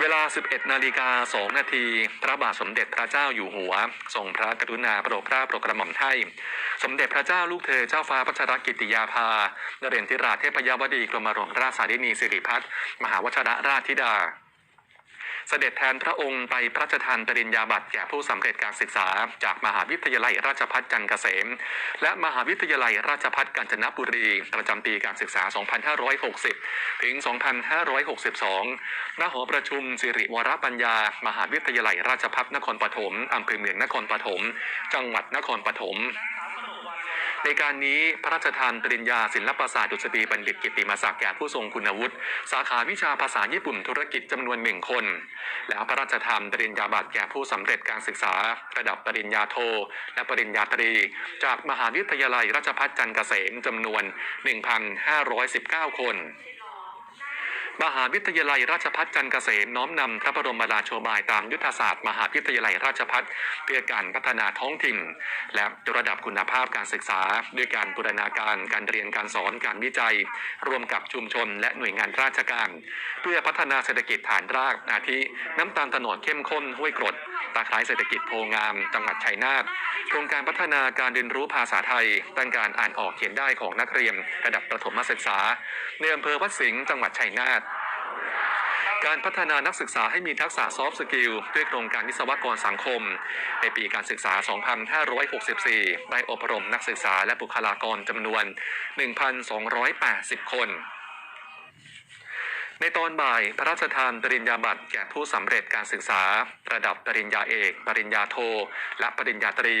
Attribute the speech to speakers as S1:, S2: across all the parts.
S1: เวลา 11 นาฬิกา 2 นาที พระบาทสมเด็จพระเจ้าอยู่หัว ทรงพระกรุณาโปรดพระโปรดกระหม่อมให้สมเด็จพระเจ้าลูกเธอเจ้าฟ้าพัชรกิติยาภานเรนทิราเทพยาวดีกรมหลวงราชสารินีสิริพัฒน์มหาวชระราชธิดา เสด็จแทนพระองค์ไปพระราชทานปริญญาบัตรแก่ผู้สำเร็จการศึกษา จากมหาวิทยาลัยราชภัฏจันทร์เกษม และมหาวิทยาลัยราชภัฏกาญจนบุรี ประจำปีการศึกษา 2560 ถึง 2562 ณ หอประชุมสิริวรปัญญา มหาวิทยาลัยราชภัฏนครปฐมอำเภอเมืองนครปฐม จังหวัดนครปฐม ในการนี้พระราชทานปริญญาศิลปศาสตร์ดุษฎีบัณฑิตกิตติมศักดิ์แก่ผู้ทรงคุณวุฒิสาขาวิชาภาษาญี่ปุ่นธุรกิจจำนวนหนึ่งคน แล้วพระราชทานปริญญาบัตรแก่ผู้สำเร็จการศึกษา ระดับปริญญาโท และปริญญาตรี จากมหาวิทยาลัยราชภัฏจันทร์เกษมจำนวน 1,519 คน มหาวิทยาลัยราชพัฒจันทร์เกษมน้อมนำพระบรมราโชบายตามยุทธศาสตร์ มหาวิทยาลัยราชพัฒเพื่อการพัฒนาท้องถิ่น และระดับคุณภาพการศึกษา ด้วยการบูรณาการการเรียนการสอนการวิจัย ร่วมกับชุมชนและหน่วยงานราชการ เพื่อพัฒนาเศรษฐกิจฐานรากอาทิน้ำตาลตะโนดเข้มข้นห้วยกรดตาคล้ายเศรษฐกิจโพงาม จังหวัดชัยนาทโครงการพัฒนาการเรียนรู้ภาษาไทยตั้งการอ่านออกเขียนได้ของนักเรียน ระดับประถมศึกษาในอำเภอวัดสิงห์จังหวัดชัยนาทการพัฒนานักศึกษาให้มีทักษะซอฟต์สกิลด้วยโครงการวิศวกรสังคม ในปีการศึกษา 2564 ได้อบรมนักศึกษาและบุคลากรจำนวน 1,280 คน ในตอนบ่ายพระราชทานปริญญาบัตรแก่ผู้สำเร็จการศึกษา ระดับปริญญาเอก ปริญญาโท และปริญญาตรี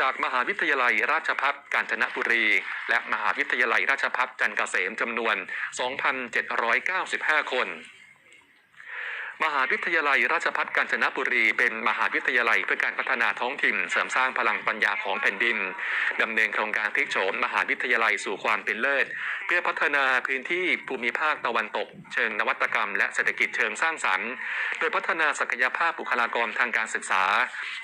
S1: จากมหาวิทยาลัยราชภัฏกาญจนบุรี และมหาวิทยาลัยราชภัฏจันทร์เกษมจำนวน 2,795 คนมหาวิทยาลัยราชภัฏกาญจนบุรีเป็นมหาวิทยาลัยเพื่อการพัฒนาท้องถิ่นเสริมสร้างพลังปัญญาของแผ่นดินดำเนินโครงการพลิกโฉมมหาวิทยาลัยสู่ความเป็นเลิศ เพื่อพัฒนาพื้นที่ภูมิภาคตะวันตก เชิงนวัตกรรม และเศรษฐกิจเชิงสร้างสรรค์ โดยพัฒนาศักยภาพบุคลากรทางการศึกษา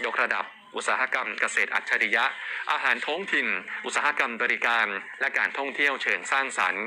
S1: ยกระดับอุตสาหกรรมเกษตรอัจฉริยะ อาหารท้องถิ่น อุตสาหกรรมบริการ และการท่องเที่ยวเชิงสร้างสรรค์